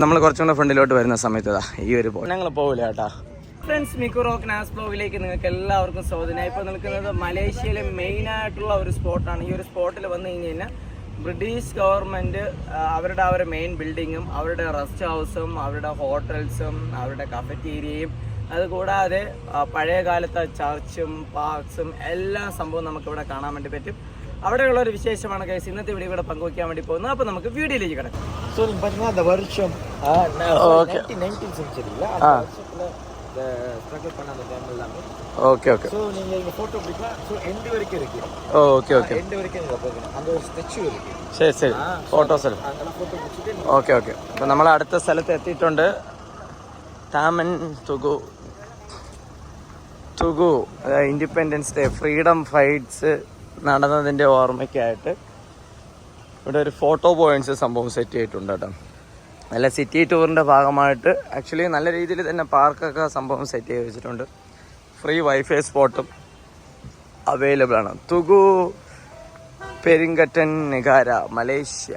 നമ്മൾ കുറച്ചും കൂടെ ഫ്രണ്ടിലോട്ട് വരുന്ന സമയത്ത് ഈ ഒരു ഞങ്ങൾ പോകില്ല കേട്ടാ. ഫ്രണ്ട്സ് മിക്കുറോക്ക് നാസ് ബ്ലോഗിലേക്ക് നിങ്ങൾക്ക് എല്ലാവർക്കും സ്വാഗതം. ഇപ്പോൾ നിൽക്കുന്നത് മലേഷ്യയിലെ മെയിൻ ആയിട്ടുള്ള ഒരു സ്പോട്ടാണ് ഈ ഒരു സ്പോട്ടിൽ വന്നു കഴിഞ്ഞ് കഴിഞ്ഞാൽ ബ്രിട്ടീഷ് ഗവൺമെന്റ് അവരുടെ ആ ഒരു മെയിൻ ബിൽഡിങ്ങും അവരുടെ റെസ്റ്റ് ഹൗസും അവരുടെ ഹോട്ടൽസും അവരുടെ കഫറ്റീരിയയും അതുകൂടാതെ പഴയ കാലത്തെ ചർച്ചും പാർക്സും എല്ലാ സംഭവവും നമുക്കിവിടെ കാണാൻ വേണ്ടി പറ്റും. അവിടെയുള്ള ഒരു വിശേഷമാണ് കേസ് ഇന്നത്തെ വീഡിയോ ഇവിടെ പങ്കുവയ്ക്കാൻ വേണ്ടി പോകുന്നത് അപ്പോൾ നമുക്ക് വീഡിയോയിലേക്ക് കിടക്കാം ஸோ பார்த்தீங்கன்னா அந்த வருஷம் Okay. நைன்டீன் செஞ்சுரியில் ஆ. அந்த வருஷத்தில் இந்த ஸ்ட்ரகிள் பண்ண அந்த டைம் எல்லாமே ഓക്കെ ഓക്കെ ஸோ நீங்கள் இங்கே ஃபோட்டோ பிடிக்கலாம் ஸோ எண்டு வரைக்கும் இருக்கு ഓക്കെ ഓക്കെ எண்டு வரைக்கும் நீங்கள் பார்க்கணும் அந்த ஒரு ஸ்டெச்சு இருக்கு ശരി ശരി ഫോട്ടോസ് എടുക്കും அங்கெல்லாம் ஃபோட்டோ பிடிச்சிட்டு ഓക്കെ ഓക്കെ അപ്പം നമ്മൾ അടുത്ത സ്ഥലത്ത് എത്തിയിട്ടുണ്ട് താമൻ തുഗു തുഗു ഇൻഡിപെൻഡൻസ് ഡേ ഫ്രീഡം ഫൈറ്റ്സ് നടന്നതിന്റെ ഓർമ്മയ്ക്കായിട്ട് ഇവിടെ ഒരു ഫോട്ടോ പോയിന്റ്സ് സംഭവം സെറ്റ് ചെയ്തിട്ടുണ്ട് കേട്ടോ. നല്ല സിറ്റി ടൂറിന്റെ ഭാഗമായിട്ട് ആക്ച്വലി നല്ല രീതിയിൽ തന്നെ പാർക്കൊക്കെ സംഭവം സെറ്റ് ചെയ്ത് വെച്ചിട്ടുണ്ട്. ഫ്രീ വൈഫൈ സ്പോട്ടും അവൈലബിൾ ആണ്. Tugu Peringatan Negara Malaysia.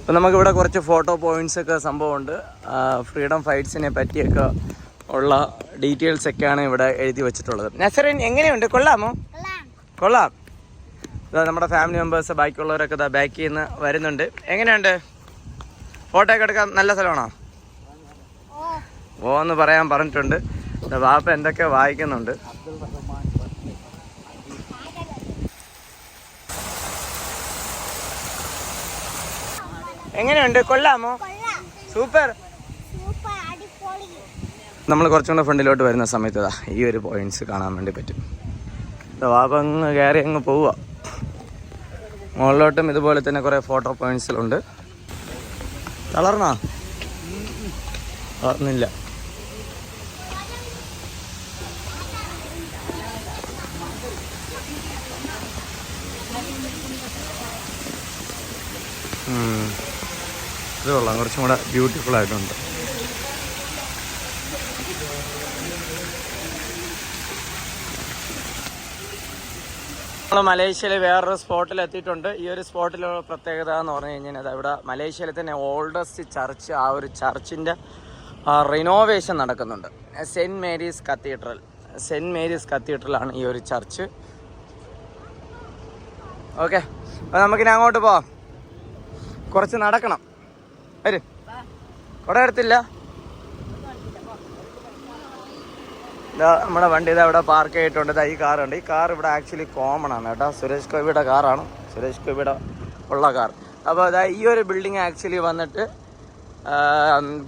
അപ്പം നമുക്കിവിടെ കുറച്ച് ഫോട്ടോ പോയിന്റ്സ് ഒക്കെ സംഭവമുണ്ട്. ഫ്രീഡം ഫൈറ്റ്സിനെ പറ്റിയൊക്കെ ഉള്ള ഡീറ്റെയിൽസ് ഒക്കെയാണ് ഇവിടെ എഴുതി വെച്ചിട്ടുള്ളത്. നസറിൻ എങ്ങനെയുണ്ട്? കൊള്ളാമോ? കൊള്ളാം. നമ്മുടെ ഫാമിലി മെമ്പേഴ്സ് ബാക്കിയുള്ളവരൊക്കെ ഇതാ ബാക്കിൽ നിന്ന് വരുന്നുണ്ട്. എങ്ങനെയുണ്ട്? ഫോട്ടോ ഒക്കെ എടുക്കാൻ നല്ല സ്ഥലമാണോ? ഓ എന്ന് പറയാൻ പറഞ്ഞിട്ടുണ്ട്. വാപ്പ എന്തൊക്കെ വായിക്കുന്നുണ്ട്. എങ്ങനെയുണ്ട്? കൊള്ളാമോ? സൂപ്പർ. നമ്മൾ കുറച്ചും കൂടെ ഫ്രണ്ടിലോട്ട് വരുന്ന സമയത്ത് ഈ ഒരു പോയിന്റ്സ് കാണാൻ വേണ്ടി പറ്റും. വാപ്പ അങ്ങ് കയറി അങ്ങ് പോവുക. മുകളിലോട്ടും ഇതുപോലെ തന്നെ കുറേ ഫോട്ടോ പോയിന്റ്സിലുണ്ട് തളർന്നാ? തളർന്നില്ല. ഇത് കൊള്ളാം. കുറച്ചും കൂടെ ബ്യൂട്ടിഫുൾ ആയിട്ടുണ്ട്. നമ്മൾ മലേഷ്യയിൽ വേറൊരു സ്പോട്ടിൽ എത്തിയിട്ടുണ്ട്. ഈ ഒരു സ്പോട്ടിലുള്ള പ്രത്യേകത എന്ന് പറഞ്ഞു കഴിഞ്ഞാൽ ഇവിടെ മലേഷ്യയിലെ തന്നെ ഓൾഡസ്റ്റ് ചർച്ച് ആ ഒരു ചർച്ചിന്റെ റിനോവേഷൻ നടക്കുന്നുണ്ട്. Saint Mary's cathedral saint Mary's കത്തീഡ്രലാണ് ഈ ഒരു ചർച്ച് ഓക്കെ അപ്പോൾ നമുക്കിനി അങ്ങോട്ട് പോവാം. കുറച്ച് നടക്കണം. വരും. കുട എടുത്തില്ല. ഇതാ നമ്മുടെ വണ്ടി ഇതാ ഇവിടെ പാർക്ക് ചെയ്തിട്ടുണ്ട്. ഇതാ ഈ കാറുണ്ട് ഈ കാർ ഇവിടെ ആക്ച്വലി കോമൺ ആണ് കേട്ടോ. സുരേഷ് ഗോപിയുടെ കാറാണ് സുരേഷ് ഗോപിയുടെ ഉള്ള കാർ അപ്പോൾ അതാ ഈ ഒരു ബിൽഡിംഗ് ആക്ച്വലി വന്നിട്ട്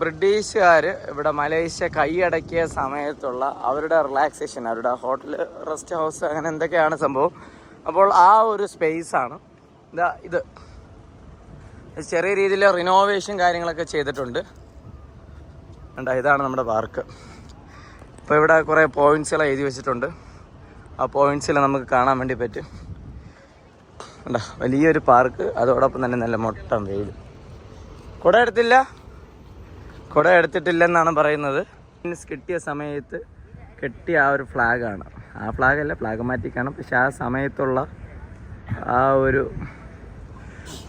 ബ്രിട്ടീഷുകാർ ഇവിടെ മലേഷ്യ കൈയടക്കിയ സമയത്തുള്ള അവരുടെ റിലാക്സേഷൻ അവരുടെ ഹോട്ടൽ റെസ്റ്റ് ഹൗസ് അങ്ങനെ എന്തൊക്കെയാണ് സംഭവം? അപ്പോൾ ആ ഒരു സ്പേസാണ് ഇതാ ഇത്. ചെറിയ രീതിയിൽ റിനോവേഷൻ കാര്യങ്ങളൊക്കെ ചെയ്തിട്ടുണ്ട്. ഇതാണ് നമ്മുടെ പാർക്ക് ഇപ്പോൾ ഇവിടെ കുറേ പോയിന്റ്സുകൾ എഴുതി വെച്ചിട്ടുണ്ട്. ആ പോയിന്റ്സിൽ നമുക്ക് കാണാൻ വേണ്ടി പറ്റും. കണ്ടോ? വലിയൊരു പാർക്ക് അതോടൊപ്പം തന്നെ നല്ല മൊട്ടം വെയിൽ. കുട എടുത്തില്ല? കുട എടുത്തിട്ടില്ലെന്നാണ് പറയുന്നത്. മീൻസ് കിട്ടിയ സമയത്ത് കെട്ടിയ ആ ഒരു ഫ്ലാഗാണ് ആ ഫ്ലാഗല്ല മാറ്റിക്കാണ്. പക്ഷെ ആ സമയത്തുള്ള ആ ഒരു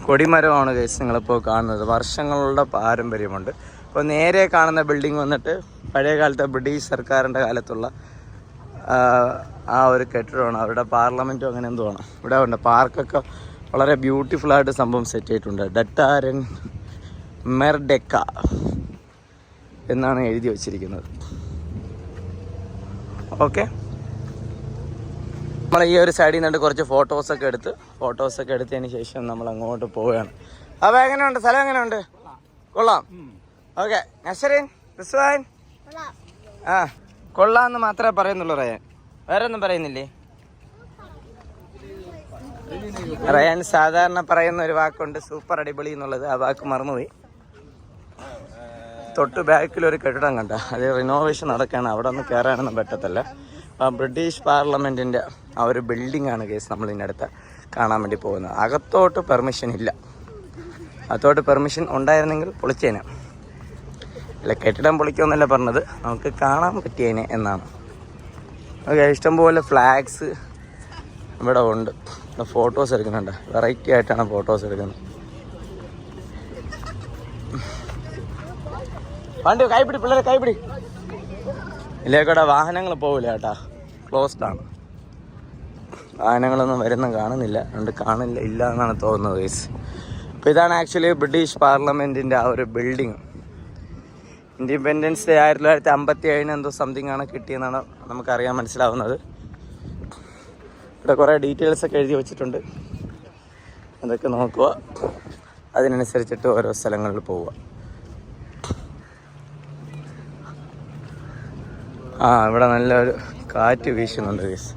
കൊടിമരമാണ് കേസ് നിങ്ങളിപ്പോൾ കാണുന്നത്. വർഷങ്ങളുടെ പാരമ്പര്യമുണ്ട്. അപ്പോൾ നേരെ കാണുന്ന ബിൽഡിംഗ് വന്നിട്ട് പഴയ കാലത്തെ ബ്രിട്ടീഷ് സർക്കാരിന്റെ കാലത്തുള്ള ആ, ഒരു കെട്ടിടമാണ്. അവരുടെ പാർലമെന്റും അങ്ങനെ എന്തോ ആണ്. ഇവിടെ ഉണ്ട്. പാർക്കൊക്കെ വളരെ ബ്യൂട്ടിഫുള്ളായിട്ട് സംഭവം സെറ്റ് ചെയ്തിട്ടുണ്ട്. ഡട്ടാരൻ മെർഡെക്ക എന്നാണ് എഴുതി വച്ചിരിക്കുന്നത്. ഓക്കെ? നമ്മൾ ഈ ഒരു സൈഡിൽ നിന്നിട്ട് കുറച്ച് ഫോട്ടോസൊക്കെ എടുത്ത് ഫോട്ടോസൊക്കെ എടുത്തതിന് ശേഷം നമ്മൾ അങ്ങോട്ട് പോവുകയാണ്. അപ്പോൾ എങ്ങനെയുണ്ട്? സ്ഥലം എങ്ങനെയുണ്ട്? കൊള്ളാം. ഓക്കെ. നസറിൻ റിസ്വാൻ. ആ കൊള്ളാന്ന് മാത്രമേ പറയുന്നുള്ളൂ റയാൻ. വേറെ ഒന്നും പറയുന്നില്ലേ? റയാൻ സാധാരണ പറയുന്ന ഒരു വാക്കുണ്ട് സൂപ്പർ അടിപൊളി എന്നുള്ളത്. ആ വാക്ക് മറന്നുപോയി. തൊട്ട് ബാക്കിൽ ഒരു കെട്ടിടം കണ്ട. അത് റിനോവേഷൻ നടക്കുകയാണ് അവിടെ ഒന്ന് കയറാനൊന്നും പറ്റത്തില്ല. ആ ബ്രിട്ടീഷ് പാർലമെന്റിന്റെ ആ ഒരു ബിൽഡിംഗ് ആണ് കേസ് നമ്മൾ ഇതിനടുത്ത് കാണാൻ വേണ്ടി പോകുന്നത്. അകത്തോട്ട് പെർമിഷൻ ഇല്ല. അകത്തോട്ട് പെർമിഷൻ ഉണ്ടായിരുന്നെങ്കിൽ പൊളിച്ചേനെ. അല്ല കെട്ടിടം പൊളിക്കുമെന്നല്ല പറഞ്ഞത്. നമുക്ക് കാണാൻ പറ്റിയേനെ എന്നാണ്. ഓക്കെ ഇഷ്ടംപോലെ ഫ്ലാഗ്സ് ഇവിടെ ഉണ്ട്. ഫോട്ടോസ് എടുക്കുന്നുണ്ട്. വെറൈറ്റി ആയിട്ടാണ് ഫോട്ടോസ് എടുക്കുന്നത്. വണ്ടി കൈപ്പിടി പിള്ളേരെ കൈപ്പിടി ഇല്ലേക്കൂടെ വാഹനങ്ങൾ പോവില്ല കേട്ടാ. ക്ലോസ്ഡ് ആണ്. വാഹനങ്ങളൊന്നും വരുന്ന കാണുന്നില്ല. അതുകൊണ്ട് കാണില്ല ഇല്ല എന്നാണ് തോന്നുന്നത് വയസ്സ് അപ്പോൾ ഇതാണ് ആക്ച്വലി ബ്രിട്ടീഷ് പാർലമെന്റിന്റെ ആ ഒരു ബിൽഡിങ് ഇൻഡിപെൻഡൻസ് ഡേ ആയിരത്തി തൊള്ളായിരത്തി അമ്പത്തി ഏഴിന് എന്തോ സംതിങ് ആണ് കിട്ടിയെന്നാണ് നമുക്കറിയാൻ മനസ്സിലാവുന്നത്. ഇവിടെ കുറേ ഡീറ്റെയിൽസ് ഒക്കെ എഴുതി വെച്ചിട്ടുണ്ട്. അതൊക്കെ നോക്കുക. അതിനനുസരിച്ചിട്ട് ഓരോ സ്ഥലങ്ങളിൽ പോവുക. ആ ഇവിടെ നല്ലൊരു കാറ്റ് വീശുന്നുണ്ട് ഗീസ്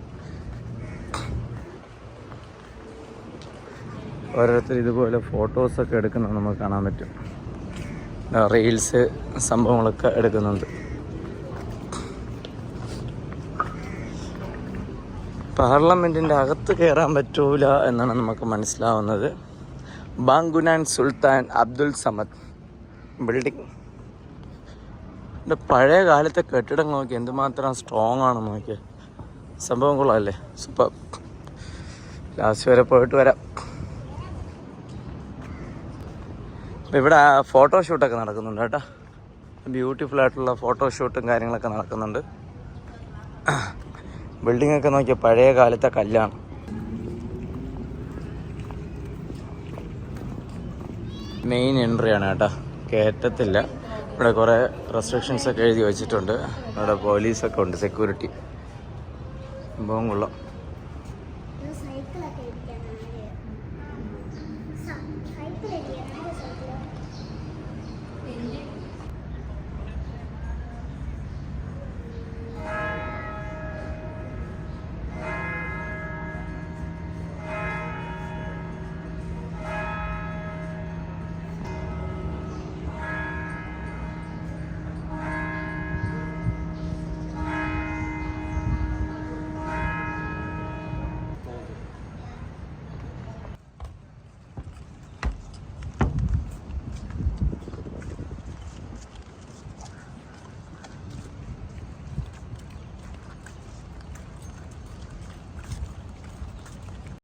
ഓരോരുത്തർ ഇതുപോലെ ഫോട്ടോസൊക്കെ എടുക്കുന്നത് നമുക്ക് കാണാൻ പറ്റും. റീൽസ് സംഭവങ്ങളൊക്കെ എടുക്കുന്നുണ്ട്. പാർലമെന്റിന്റെ അകത്ത് കയറാൻ പറ്റൂല എന്നാണ് നമുക്ക് മനസ്സിലാവുന്നത്. ബാങ്കുനാൻ സുൽത്താൻ അബ്ദുൽ സമദ് ബിൽഡിംഗ് പഴയ കാലത്തെ കെട്ടിടം നോക്കി എന്തുമാത്രം സ്ട്രോങ് ആണെന്ന് നോക്കിയത് സംഭവം കൊള്ളാമല്ലേ സൂപ്പർ ലാസ്റ്റ് വരെ പോയിട്ട് വരാം. അപ്പം ഇവിടെ ഫോട്ടോഷൂട്ടൊക്കെ നടക്കുന്നുണ്ട് കേട്ടോ. ബ്യൂട്ടിഫുൾ ആയിട്ടുള്ള ഫോട്ടോഷൂട്ടും കാര്യങ്ങളൊക്കെ നടക്കുന്നുണ്ട്. ബിൽഡിംഗ് ഒക്കെ നോക്കിയ പഴയ കാലത്തെ കല്ലാണ്. മെയിൻ എൻട്രി ആണ് കേട്ടോ. കയറ്റത്തില്ല ഇവിടെ കുറേ റെസ്ട്രിക്ഷൻസ് ഒക്കെ എഴുതി വെച്ചിട്ടുണ്ട്. ഇവിടെ പോലീസൊക്കെ ഉണ്ട് സെക്യൂരിറ്റി സംഭവം കൊള്ളാം.